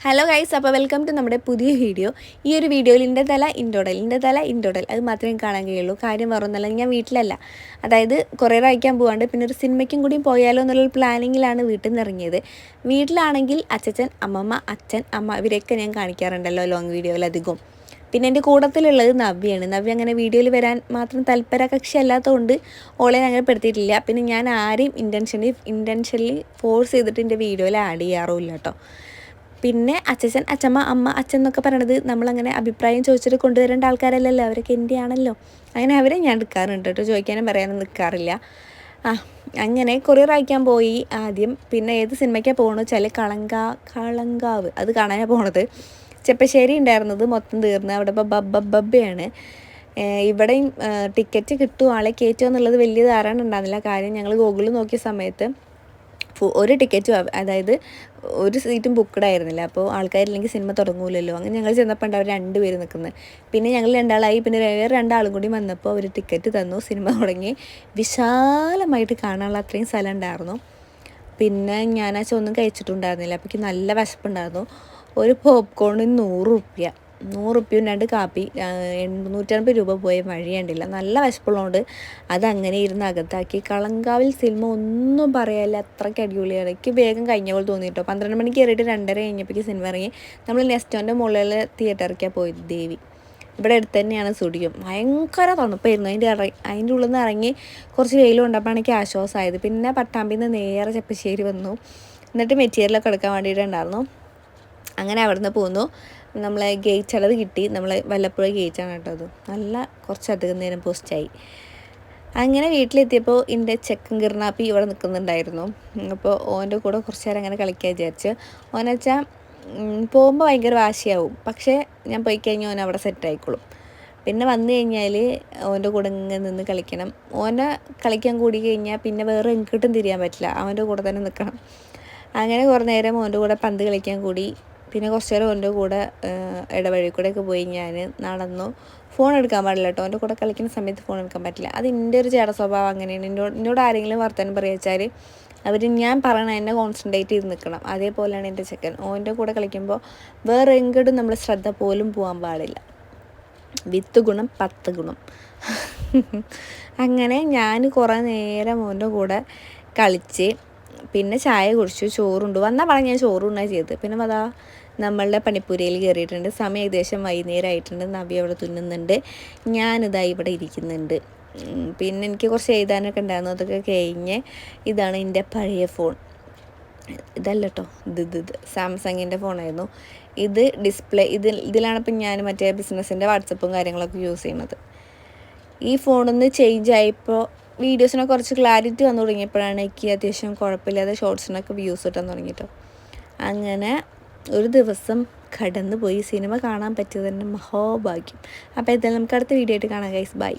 Hello guys അപ്പോൾ welcome to നമ്മുടെ പുതിയ വീഡിയോ ഈ ഒരു വീഡിയോയിൽ ഇന്റെ തല ഇൻഡോഡൽ ഇന്റെ തല ഇൻഡോഡൽ അത് മാത്രമേ കാണാൻ കഴിയുള്ളൂ. കാര്യം വേറൊന്നല്ല ഞാൻ വീട്ടിലല്ല. അതായത് കുറേ വായിക്കാൻ പോകാണ്ട് പിന്നെ ഒരു സിനിമയ്ക്കും കൂടി പോയാലോ എന്നുള്ള പ്ലാനിങ്ങിലാണ് വീട്ടിൽ നിന്ന് ഇറങ്ങിയത്. വീട്ടിലാണെങ്കിൽ അച്ഛൻ അമ്മമ്മ അച്ഛൻ അമ്മ ഇവരെയൊക്കെ ഞാൻ കാണിക്കാറുണ്ടല്ലോ ലോങ് വീഡിയോയിലധികം പിന്നെ എന്റെ കൂടത്തിലുള്ളത് നവ്യാണ്. നവ്യ അങ്ങനെ വീഡിയോയിൽ വരാൻ മാത്രം തൽപര കക്ഷി അല്ലാത്തതുകൊണ്ട് ഓളെ അങ്ങനെ പെടുത്തിയിട്ടില്ല. പിന്നെ ഞാൻ ആരെയും ഇന്റൻഷനിൽ ഇന്റൻഷനലി ഫോഴ്സ് ചെയ്തിട്ട് എന്റെ വീഡിയോയിൽ ആഡ് ചെയ്യാറുമില്ല കേട്ടോ. പിന്നെ അച്ഛൻ അച്ഛമ്മ അമ്മ അച്ഛൻ എന്നൊക്കെ പറയണത് നമ്മളങ്ങനെ അഭിപ്രായം ചോദിച്ചിട്ട് കൊണ്ടുവരേണ്ട ആൾക്കാരല്ലല്ലോ. അവരൊക്കെ എന്റെ ആണല്ലോ അങ്ങനെ അവരെ ഞാൻ എടുക്കാറുണ്ട് കേട്ടോ. ചോദിക്കാനും പറയാനും നിൽക്കാറില്ല ആ അങ്ങനെ കൊറിയർ അയക്കാൻ പോയി ആദ്യം. പിന്നെ ഏത് സിനിമയ്ക്കാണ് പോകണമെന്ന് വെച്ചാൽ കളങ്ക കളങ്കാവ്. അത് കാണാനാണ് പോണത്. ചെപ്പശ്ശേരി ഉണ്ടായിരുന്നത് മൊത്തം തീർന്ന് അവിടെ ബബ്ബയാണ്. ഇവിടെയും ടിക്കറ്റ് കിട്ടും ആളെ എന്നുള്ളത് വലിയ ധാരണ ഉണ്ടായിരുന്നില്ല. കാര്യം ഞങ്ങൾ ഗൂഗിളിൽ നോക്കിയ സമയത്ത് ഒരു ടിക്കറ്റും അതായത് ഒരു സീറ്റും ബുക്ക്ഡ് ആയിരുന്നില്ല. അപ്പോൾ ആൾക്കാരില്ലെങ്കിൽ സിനിമ തുടങ്ങൂലല്ലോ. അങ്ങനെ ഞങ്ങൾ ചെന്നപ്പോൾ ഉണ്ടാവും രണ്ട് പേര് നിൽക്കുന്നത് പിന്നെ ഞങ്ങൾ രണ്ടാളായി. പിന്നെ വേറെ രണ്ടാളും കൂടി വന്നപ്പോൾ അവർ ടിക്കറ്റ് തന്നു. സിനിമ തുടങ്ങി. വിശാലമായിട്ട് കാണാനുള്ള അത്രയും സ്ഥലം ഉണ്ടായിരുന്നു. പിന്നെ ഞാൻ ആ ഒന്നും കഴിച്ചിട്ടുണ്ടായിരുന്നില്ല. അപ്പോൾ നല്ല വിശപ്പുണ്ടായിരുന്നു. ഒരു പോപ്കോണിന് നൂറ് റുപ്യ. നൂറ് റുപ്യയും രണ്ട് കാപ്പി എണ്ണൂറ്റമ്പത് രൂപ പോയ വഴിയേണ്ടില്ല. നല്ല വിശപ്പുള്ളതുകൊണ്ട് അതങ്ങനെ ഇരുന്ന് അകത്താക്കി. കളങ്കാവിൽ സിനിമ ഒന്നും പറയാല്ല അത്രയ്ക്ക് അടിപൊളിയാണ്. എനിക്ക് വേഗം കഴിഞ്ഞ പോലെ തോന്നിയിട്ടോ. പന്ത്രണ്ട് മണിക്ക് കയറിയിട്ട് രണ്ടര കഴിഞ്ഞപ്പോഴേക്ക് സിനിമ ഇറങ്ങി. നമ്മൾ നെസ്റ്റോന്റെ മുകളിൽ തിയേറ്ററിലേക്കാണ് പോയത് ദേവി. ഇവിടെ അടുത്ത് തന്നെയാണ് സ്റ്റുഡിയോ. ഭയങ്കര തണുപ്പായിരുന്നു. അതിന്റെ ഇറ അതിന്റെ ഉള്ളിൽ നിന്ന് ഇറങ്ങി കുറച്ച് വെയിൽ കൊണ്ടപ്പോഴാണ് എനിക്ക് ആശ്വാസമായത്. പിന്നെ പട്ടാമ്പിൽ നിന്ന് നേരെ ചെപ്പശ്ശേരി വന്നു. എന്നിട്ട് മെറ്റീരിയലൊക്കെ എടുക്കാൻ വേണ്ടിയിട്ടുണ്ടായിരുന്നു. അങ്ങനെ അവിടുന്ന് പോന്നു. നമ്മളെ അളവ് കിട്ടി. നമ്മളെ വല്ലപ്പുഴ ഗേറ്റാണ് കേട്ടോ അത്. നല്ല കുറച്ചധികം നേരം പോസ്റ്റായി. അങ്ങനെ വീട്ടിലെത്തിയപ്പോൾ എന്റെ ചെക്കൻ കിർണാപ്പി ഇവിടെ നിൽക്കുന്നുണ്ടായിരുന്നു. അപ്പോൾ ഓന്റെ കൂടെ കുറച്ച് നേരം അങ്ങനെ കളിക്കാൻ വിചാരിച്ച്. ഓനെച്ചാൽ പോകുമ്പോൾ ഭയങ്കര വാശിയാവും. പക്ഷേ ഞാൻ പോയി കഴിഞ്ഞാൽ ഓൻ അവിടെ സെറ്റ് ആയിക്കോളും. പിന്നെ വന്നു കഴിഞ്ഞാൽ ഓന്റെ കൂടെ ഇങ്ങനെ നിന്ന് കളിക്കണം. ഓനെ കളിക്കാൻ കൂടി കഴിഞ്ഞാൽ പിന്നെ വേറെ എങ്കിട്ടും തിരിയാൻ പറ്റില്ല. അവന്റെ കൂടെ തന്നെ നിൽക്കണം. അങ്ങനെ കുറേ നേരം ഓന്റെ കൂടെ പന്ത് കളിക്കാൻ കൂടി. പിന്നെ കുറച്ച് നേരം ഓന്റെ കൂടെ ഇടവഴി കൂടെയൊക്കെ പോയി ഞാൻ നടന്നു. ഫോൺ എടുക്കാൻ പാടില്ല കേട്ടോ എന്റെ കൂടെ കളിക്കുന്ന സമയത്ത് ഫോൺ എടുക്കാൻ പറ്റില്ല. അത് എന്റെ ഒരു ചേട്ട സ്വഭാവം അങ്ങനെയാണ്. എന്നോട് എന്നോട് ആരെങ്കിലും വർത്തമാനം പറയുക വെച്ചാൽ അവർ ഞാൻ പറയണ എന്നെ കോൺസെൻട്രേറ്റ് ചെയ്ത് നിൽക്കണം അതേപോലെയാണ് എന്റെ ചെക്കൻ. ഓന്റെ കൂടെ കളിക്കുമ്പോൾ വേറെ എങ്കിലും നമ്മൾ ശ്രദ്ധ പോലും പോകാൻ പാടില്ല. വിത്ത് ഗുണം പത്ത് ഗുണം. അങ്ങനെ ഞാൻ കുറേ നേരം ഓന്റെ കൂടെ കളിച്ച് പിന്നെ ചായ കുടിച്ചു ചോറുണ്ട്. വന്നാൽ പറഞ്ഞ് ഞാൻ ചോറുണ്ടായി ചെയ്തത്. പിന്നെ അതാ നമ്മളുടെ പണിപ്പുരയിൽ കയറിയിട്ടുണ്ട്. സമയം ഏകദേശം വൈകുന്നേരമായിട്ടുണ്ട്. നവ്യ അവിടെ തുന്നുന്നുണ്ട്. ഞാനിതാ ഇവിടെ ഇരിക്കുന്നുണ്ട്. പിന്നെ എനിക്ക് കുറച്ച് എഴുതാനൊക്കെ ഉണ്ടായിരുന്നു. അതൊക്കെ കഴിഞ്ഞ് ഇതാണ് എന്റെ പഴയ ഫോൺ. ഇതല്ല കേട്ടോ ഇത് ഇത് ഇത് സാംസങ്ങിന്റെ ഫോണായിരുന്നു. ഇത് ഡിസ്പ്ലേ ഇത് ഇതിലാണ് ഇപ്പം ഞാൻ മറ്റേ ബിസിനസ്സിന്റെ വാട്സപ്പും കാര്യങ്ങളൊക്കെ യൂസ് ചെയ്യുന്നത്. ഈ ഫോണൊന്ന് ചേഞ്ച് ആയപ്പോൾ വീഡിയോസിനൊക്കെ കുറച്ച് ക്ലാരിറ്റി വന്നു തുടങ്ങിയപ്പോഴാണ് എനിക്ക് അത്യാവശ്യം കുഴപ്പമില്ലാതെ ഷോർട്സിനൊക്കെ വ്യൂസ് കിട്ടാൻ തുടങ്ങിയിട്ടോ അങ്ങനെ ഒരു ദിവസം കടന്നുപോയി സിനിമ കാണാൻ പറ്റിയത് തന്നെ മഹോഭാഗ്യം. അപ്പോൾ ഇതെല്ലാം നമുക്ക് അടുത്ത വീഡിയോ ആയിട്ട് കാണാം ഗൈസ് ബൈ